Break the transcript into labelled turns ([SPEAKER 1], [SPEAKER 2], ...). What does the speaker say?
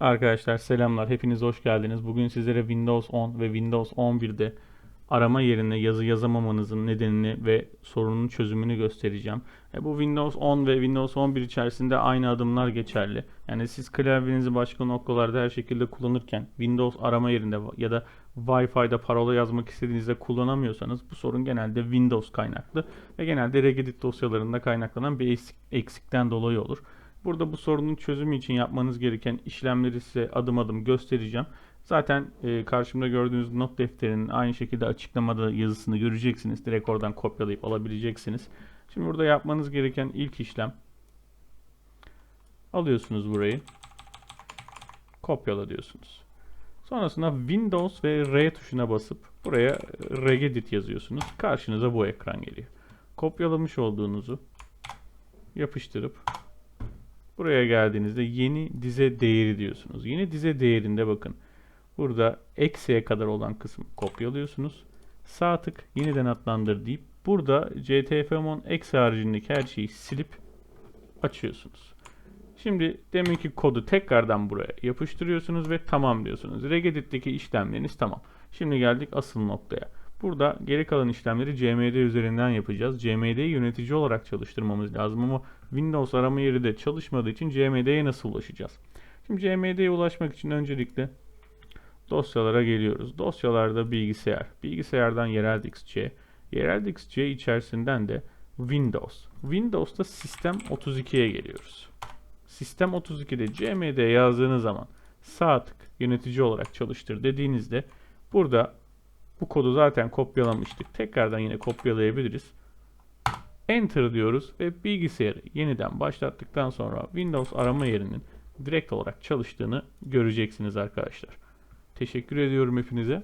[SPEAKER 1] Arkadaşlar selamlar. Hepiniz hoş geldiniz. Bugün sizlere Windows 10 ve Windows 11'de arama yerine yazı yazamamanızın nedenini ve sorunun çözümünü göstereceğim. E, bu Windows 10 ve Windows 11 içerisinde aynı adımlar geçerli. Yani siz klavyenizi başka noktalarda her şekilde kullanırken Windows arama yerinde ya da Wi-Fi'de parola yazmak istediğinizde kullanamıyorsanız bu sorun genelde Windows kaynaklı ve genelde Regedit dosyalarında kaynaklanan bir eksik- eksikten dolayı olur. Burada bu sorunun çözümü için yapmanız gereken işlemleri size adım adım göstereceğim. Zaten e, karşımda gördüğünüz not defterinin aynı şekilde açıklamada yazısını göreceksiniz. Direkt oradan kopyalayıp alabileceksiniz. Şimdi burada yapmanız gereken ilk işlem alıyorsunuz burayı. Kopyala diyorsunuz. Sonrasında Windows ve R tuşuna basıp buraya regedit yazıyorsunuz. Karşınıza bu ekran geliyor. Kopyalamış olduğunuzu yapıştırıp Buraya geldiğinizde yeni dize değeri diyorsunuz. Yeni dize değerinde bakın. Burada eksiye kadar olan kısmı kopyalıyorsunuz. Sağ tık yeniden adlandır deyip burada ctfmon eksi haricindeki her şeyi silip açıyorsunuz. Şimdi deminki kodu tekrardan buraya yapıştırıyorsunuz ve tamam diyorsunuz. Regedit'teki işlemleriniz tamam. Şimdi geldik asıl noktaya. Burada geri kalan işlemleri CMD üzerinden yapacağız. CMD'yi yönetici olarak çalıştırmamız lazım ama Windows arama yeri de çalışmadığı için CMD'ye nasıl ulaşacağız? Şimdi CMD'ye ulaşmak için öncelikle dosyalara geliyoruz. Dosyalarda bilgisayar, bilgisayardan yerel.xc, yerel.xc içerisinden de Windows. Windows'ta Sistem 32'ye geliyoruz. Sistem 32'de CMD yazdığınız zaman sağ tık yönetici olarak çalıştır dediğinizde burada bu kodu zaten kopyalamıştık. Tekrardan yine kopyalayabiliriz. Enter diyoruz ve bilgisayarı yeniden başlattıktan sonra Windows arama yerinin direkt olarak çalıştığını göreceksiniz arkadaşlar. Teşekkür ediyorum hepinize.